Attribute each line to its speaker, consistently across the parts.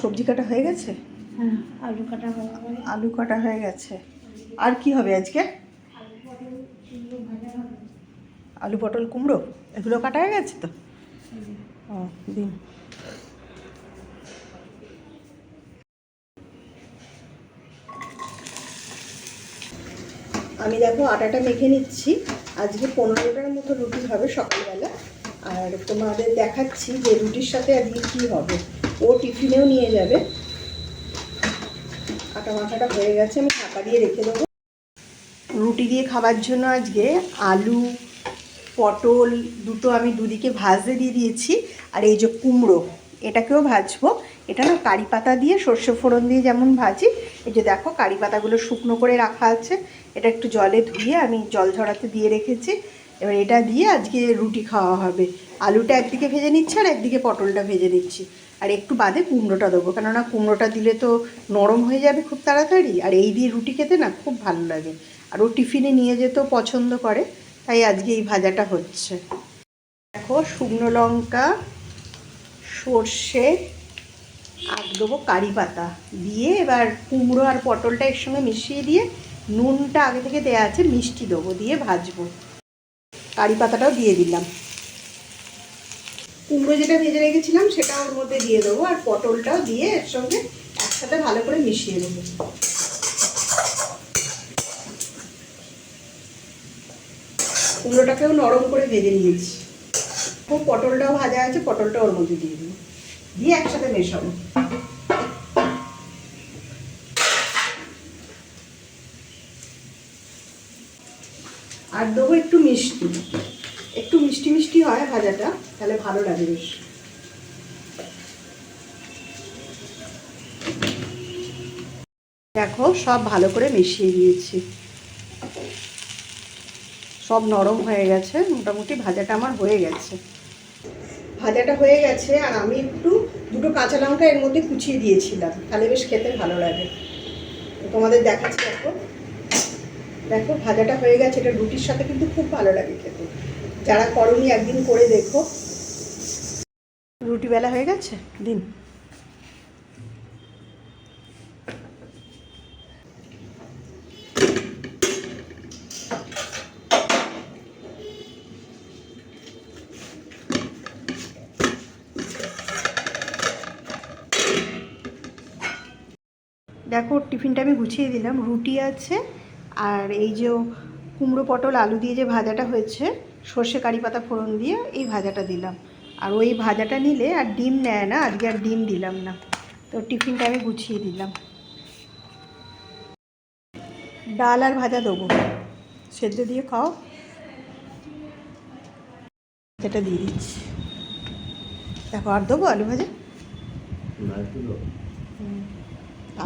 Speaker 1: সবজি কাটা হয়ে গেছে?
Speaker 2: হ্যাঁ আলু কাটা হয়ে
Speaker 1: আলু কাটা হয়ে গেছে। আর কি হবে আজকে? আলু পটল কুমড়ো? এগুলো কাটা হয়ে গেছে তো? ও দিন। আমি দেখো আটাটা মেখে নিচ্ছি। আজকে পনেরোটার মতো রুটি হবে সকালবেলা। আর তোমাদের দেখাচ্ছি যে রুটির সাথে আজকে কী হবে। ও টিফিনেও নিয়ে যাবে। আটা মাখাটা হয়ে গেছে, আমি ঢাকা দিয়ে রেখে দেবো। রুটি দিয়ে খাবার জন্য আজকে আলু, পটল দুটো আমি দুদিকে ভাজতে দিয়ে দিয়েছি। আর এই যে কুমড়ো, এটাকেও ভাজবো। এটা না কারি পাতা দিয়ে, সর্ষে ফোড়ন দিয়ে যেমন ভাজি। এই যে দেখো কারি পাতাগুলো শুকনো করে রাখা আছে। এটা একটু জলে ধুয়ে আমি জল ঝরাতে দিয়ে রেখেছি। এবার এটা দিয়ে আজকে রুটি খাওয়া হবে। আলুটা একদিকে ভেজে নিচ্ছি আর একদিকে পটলটা ভেজে নিচ্ছি। আর একটু বাদে কুমড়োটা দেবো। কেননা কুমড়োটা দিলে তো নরম হয়ে যাবে খুব তাড়াতাড়ি। আর এই দিয়ে রুটি খেতে না খুব ভালো লাগে। আর ও টিফিনে নিয়ে যেতেও পছন্দ করে, তাই আজকে এই ভাজাটা হচ্ছে। দেখো, শুকনো লঙ্কা, সর্ষে, আর দেবো কারি পাতা। দিয়ে এবার কুমড়ো আর পটলটা এর সঙ্গে মিশিয়ে দিয়ে নুনটা আগে থেকে দেওয়া আছে, মিষ্টি দেবো, দিয়ে ভাজবো। কারি পাতাটাও দিয়ে দিলাম। কুমড়ো যেটা ভেজে রেখেছিলাম, সেটা ওর মধ্যে দিয়ে দেবো আর পটলটাও দিয়ে এর সঙ্গে একসাথে ভালো করে মিশিয়ে দেবো কুমড়োটাকেও নরম করে ভেজে নিয়েছি। ও পটলটাও ভাজা আছে পটলটা ওর মধ্যে দিয়ে দেবো। দিয়ে একসাথে মেশাবো। আর দেবো একটু মিষ্টি। একটু মিষ্টি মিষ্টি হয় ভাজাটা, তাহলে ভালো লাগে বেশ। দেখো, সব ভালো করে মিশিয়ে দিয়েছি সব নরম হয়ে গেছে, মোটামুটি ভাজাটা আমার হয়ে গেছে। ভাজাটা হয়ে গেছে, আর আমি একটু দুটো কাঁচা লঙ্কা এর মধ্যে কুচিয়ে দিয়েছিলাম, তাহলে বেশ খেতে ভালো লাগে। তোমাদের দেখাচ্ছি, দেখো। দেখো, ভাজাটা হয়ে গেছে, এটা রুটির সাথে কিন্তু খুব ভালো লাগে খেতে। যারা করনি একদিন করে দেখো। রুটি বেলা হয়ে গেছে? দিন। দেখো, টিফিনটা আমি গুছিয়ে দিলাম। রুটি আছে, আর এই যে কুমড়ো পটল, আলু দিয়ে যে ভাজাটা হয়েছে সর্ষে কারি পাতা ফোড়ন দিয়ে এই ভাজাটা দিলাম। আর ওই ভাজাটা নিলে আর ডিম নেয় না আজকে আর ডিম দিলাম না। তো টিফিনটা আমি গুছিয়ে দিলাম। ডাল আর ভাজা দেবো। সেদ্ধ দিয়ে খাও। এটা দিয়ে দিচ্ছি। দেখো আর দেবো আলু ভাজা?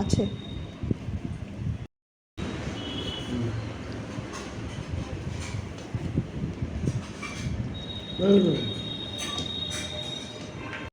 Speaker 1: আছে।
Speaker 3: 嗯。